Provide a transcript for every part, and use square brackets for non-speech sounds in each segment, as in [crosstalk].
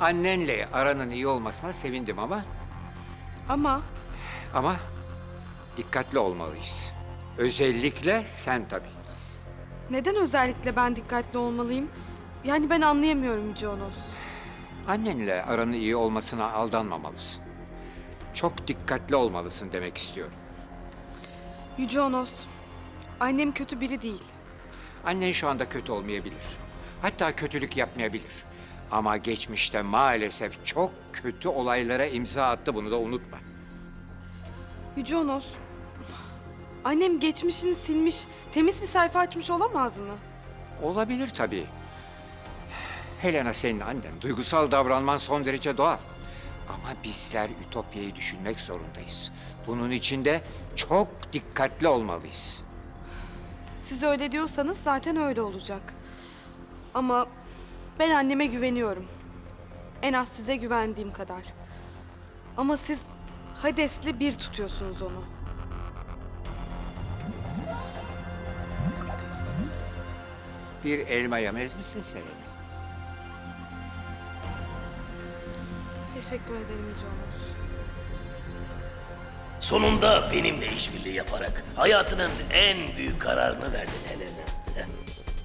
Annenle aranın iyi olmasına sevindim ama Ama ama dikkatli olmalıyız. Özellikle sen tabii. neden özellikle ben dikkatli olmalıyım? Yani ben anlayamıyorum Yüce Onos. Annenle aranın iyi olmasına aldanmamalısın. Çok dikkatli olmalısın demek istiyorum. Yüce Onos, annem kötü biri değil. Annen şu anda kötü olmayabilir. Hatta kötülük yapmayabilir. Ama geçmişte maalesef çok kötü olaylara imza attı bunu da unutma. Yüce Onos, annem geçmişini silmiş, temiz bir sayfa açmış olamaz mı? Olabilir tabii. Helena senin annen. Duygusal davranman son derece doğal. Ama bizler Ütopya'yı düşünmek zorundayız. Bunun için de çok dikkatli olmalıyız. Siz öyle diyorsanız zaten öyle olacak. Ama ben anneme güveniyorum. En az size güvendiğim kadar. Ama siz Hades'le bir tutuyorsunuz onu. Bir elma yemez misin Selena? Teşekkür ederim Yüce. Sonunda benimle işbirliği yaparak hayatının en büyük kararını verdin Helena.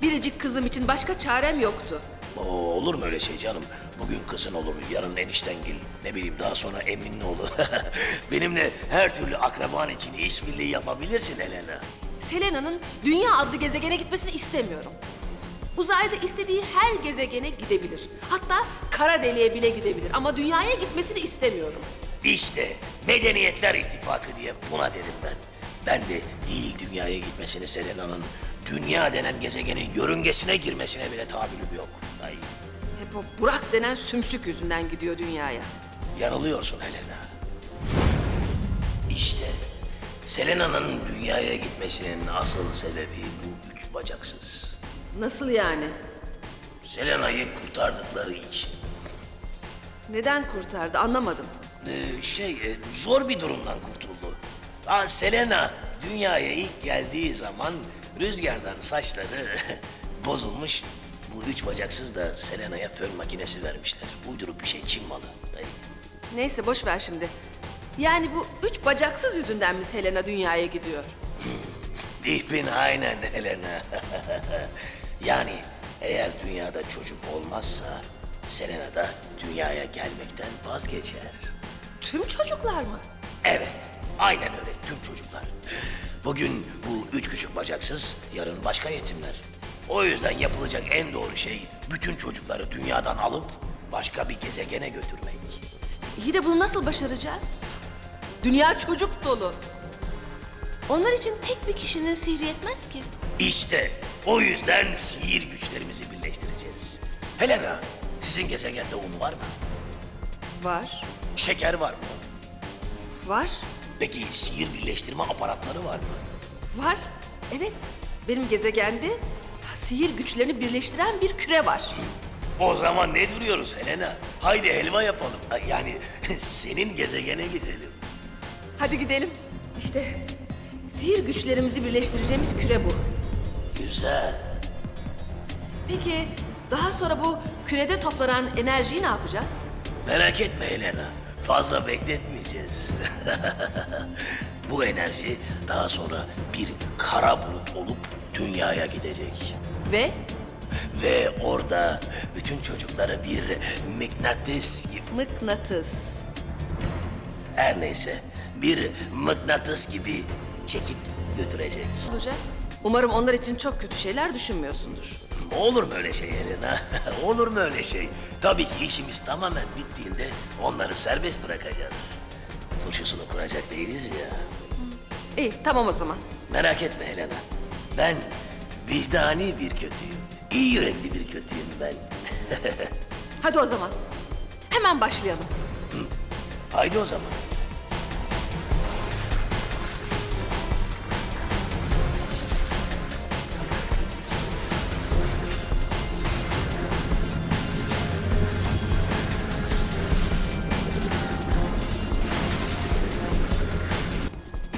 Biricik kızım için başka çarem yoktu. Oo, olur mu öyle şey canım? Bugün kızın olur, yarın eniştengil, ne bileyim daha sonra eminli olur. [laughs] Benimle her türlü akraban için işbirliği yapabilirsin Helena. Selena'nın Dünya adlı gezegene gitmesini istemiyorum. Uzayda istediği her gezegene gidebilir. Hatta kara deliğe bile gidebilir. Ama dünyaya gitmesini istemiyorum. İşte Medeniyetler İttifakı diye buna derim ben. Ben de değil dünyaya gitmesini Selena'nın dünya denen gezegenin yörüngesine girmesine bile tahammülüm yok. Ay, Hep o Burak denen sümsük yüzünden gidiyor dünyaya. yanılıyorsun Helena. İşte Selena'nın dünyaya gitmesinin asıl sebebi bu üç bacaksız. Nasıl yani? Selena'yı kurtardıkları için. Neden kurtardı anlamadım. Ee, şey, e, zor bir durumdan kurtuldu. Ha, Selena dünyaya ilk geldiği zaman rüzgardan saçları [laughs] bozulmuş. Bu üç bacaksız da Selena'ya fön makinesi vermişler. Uyduruk bir şey Çin malı. Neyse boş ver şimdi. Yani bu üç bacaksız yüzünden mi Selena dünyaya gidiyor? [laughs] Bin aynen Helena. [laughs] yani eğer dünyada çocuk olmazsa Selena da dünyaya gelmekten vazgeçer. Tüm çocuklar mı? Evet, aynen öyle tüm çocuklar. Bugün bu üç küçük bacaksız, yarın başka yetimler. O yüzden yapılacak en doğru şey bütün çocukları dünyadan alıp başka bir gezegene götürmek. İyi de bunu nasıl başaracağız? Dünya çocuk dolu. Onlar için tek bir kişinin sihri yetmez ki. İşte o yüzden sihir güçlerimizi birleştireceğiz. Helena, sizin gezegende un var mı? Var. Şeker var mı? Var. Peki sihir birleştirme aparatları var mı? Var. Evet. Benim gezegende sihir güçlerini birleştiren bir küre var. O zaman ne duruyoruz Helena? Haydi helva yapalım. Yani [laughs] senin gezegene gidelim. Hadi gidelim. İşte sihir güçlerimizi birleştireceğimiz küre bu. Güzel. Peki daha sonra bu kürede toplanan enerjiyi ne yapacağız? Merak etme Helena. Fazla bekletmeyeceğiz. [laughs] Bu enerji daha sonra bir kara bulut olup dünyaya gidecek. Ve Ve orada bütün çocuklara bir mıknatıs gibi... mıknatıs. Her neyse bir mıknatıs gibi çekip götürecek. olacak. Umarım onlar için çok kötü şeyler düşünmüyorsundur. Olur mu öyle şey Helena? [laughs] Olur mu öyle şey? Tabii ki işimiz tamamen bittiğinde onları serbest bırakacağız. Turşusunu kuracak değiliz ya. İyi tamam o zaman. Merak etme Helena. Ben vicdani bir kötüyüm. İyi yürekli bir kötüyüm ben. [laughs] Hadi o zaman. Hemen başlayalım. Haydi o zaman.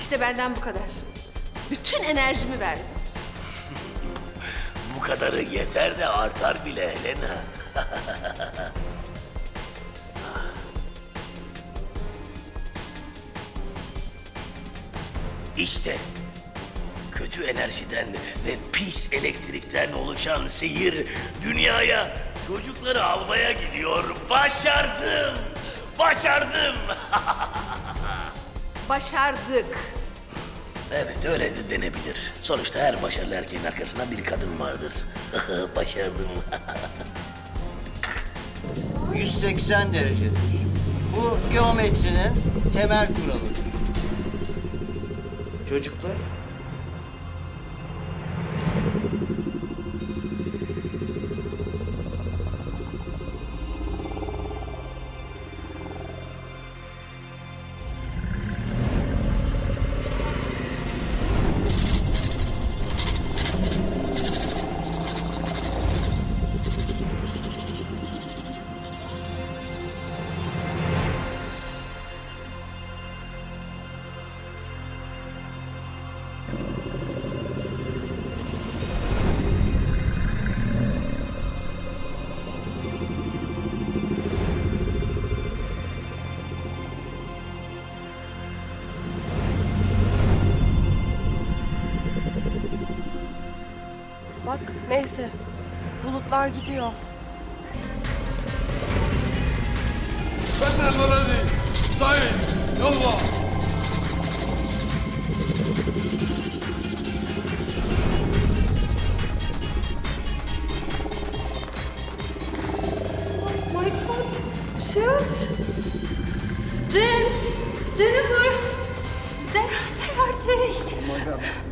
İşte benden bu kadar. Bütün enerjimi verdim. [laughs] bu kadarı yeter de artar bile Helena. [laughs] işte kötü enerjiden ve pis elektrikten oluşan sihir dünyaya çocukları almaya gidiyor. Başardım! Başardım! [laughs] Başardık. evet öyle de denebilir. Sonuçta her başarılı erkeğin arkasında bir kadın vardır. [laughs] Başardım. [laughs] 180 derece. Bu geometrinin temel kuralı. Çocuklar, Neyse, bulutlar gidiyor. Benden beledi, Said, yolla. My God, Shields, James, Jennifer, they're, they. Oh my God.